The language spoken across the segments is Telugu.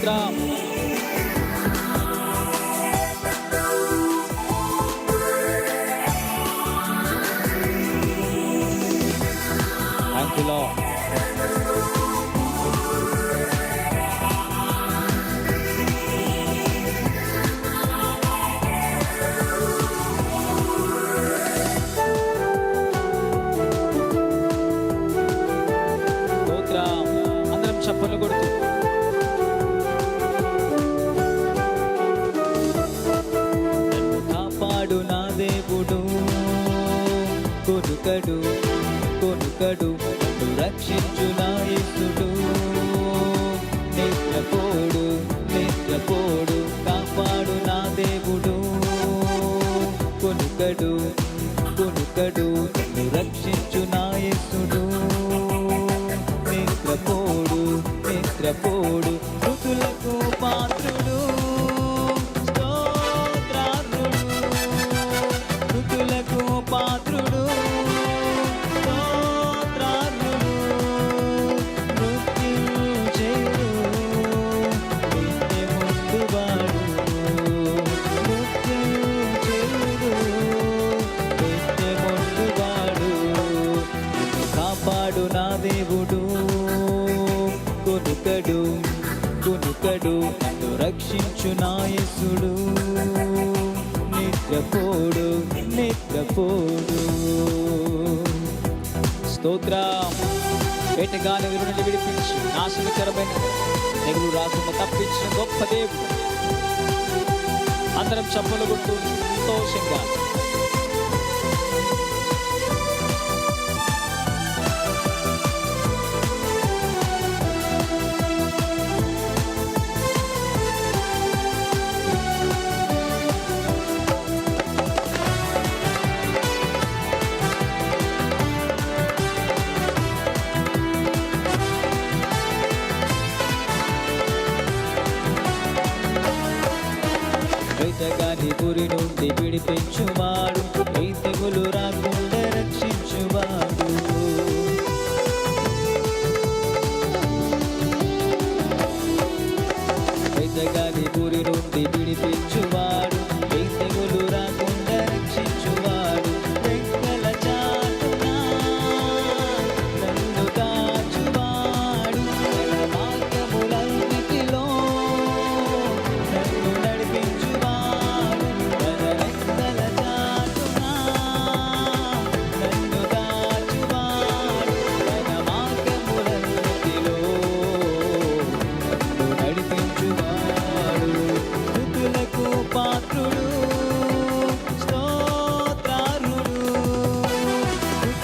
స్తోత్రం థ్యాంక్ యూ కాపాడు నా దేవుడు. కొనుకడు కొనుకడు నన్ను రక్షించు నా దేవుడు కొనుకడు కొనుకడు నన్ను రక్షించు నాయసుడు. నిద్రపోడు నిద్రపోడు. స్తోత్ర. వేటగాని నుండి విడిపించి నాశనకరమైన తెగులు రాకుండా తప్పించిన గొప్ప దేవుడు. అందరం చప్పలు కొట్టు సంతోషంగా ప్రతి గురి నుండి విడిపించువాడు ఈ తెగులు రాకుండా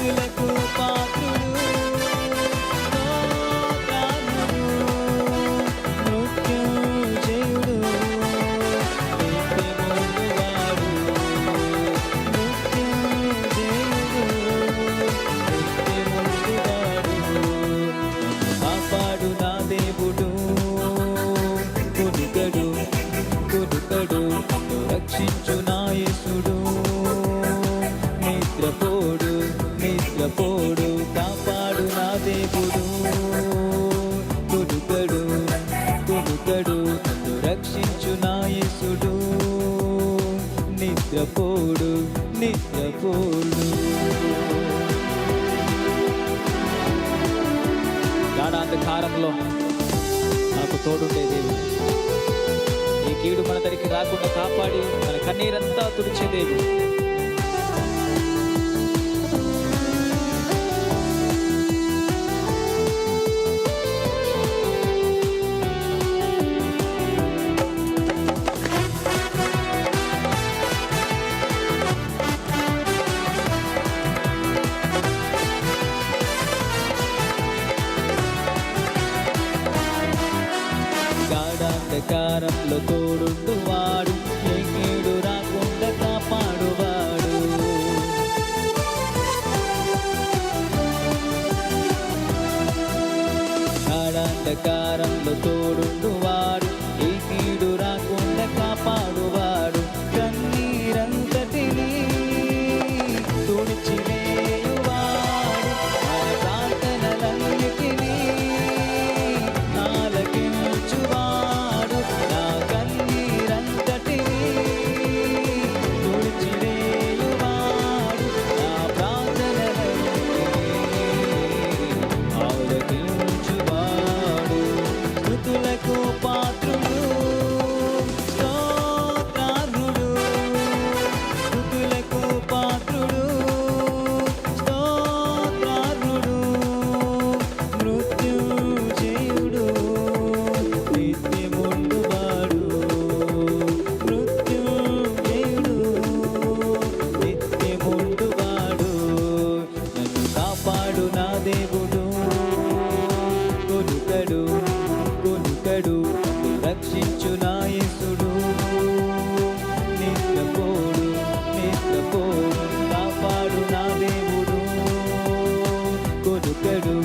మృతులకు పాత్రుడు స్తోత్రారుడు మృత్యుంజయుడు నిత్యముందువాడు మృత్యుంజయుడు నిత్యముందువాడు నన్ను కాపాడు నా దేవుడు కొనుకడు రక్షించు నా పోడు కాపాడు నా దేవుడు. కొడుకడు కొడుకడు రక్షించు నా యేసుడు. నిద్రపోడు నిద్రపోడు. గాఢాంధకారంలో నాకు తోడుండే దేవుడు. ఈ కీడు మన దగ్గరికి రాకుండా కాపాడి మన కన్నీరంతా తుడిచే దేవుడు. అంధకారంలో తోడుండు వాడు ఏ కీడు రాకుండా కాపాడువాడు. అంధకారం కొనుకడు కొనుకడు రక్షించు నాయసుడు నిద్రపోడు నిద్రపోడు కాపాడు నా దేవుడు. కొనుకడు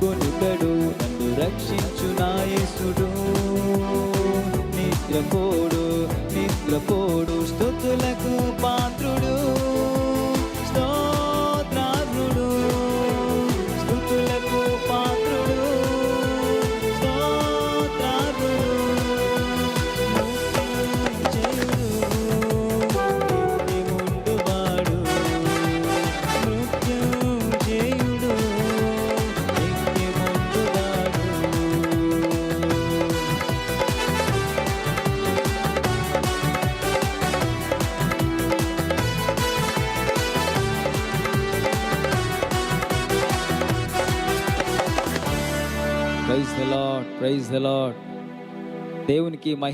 కొనుకడు నన్ను రక్షించు నాయసుడు నిద్రపోడు నిద్రపోడు స్థుతులకు పా praise the Lord praise the Lord దేవునికి మహిమ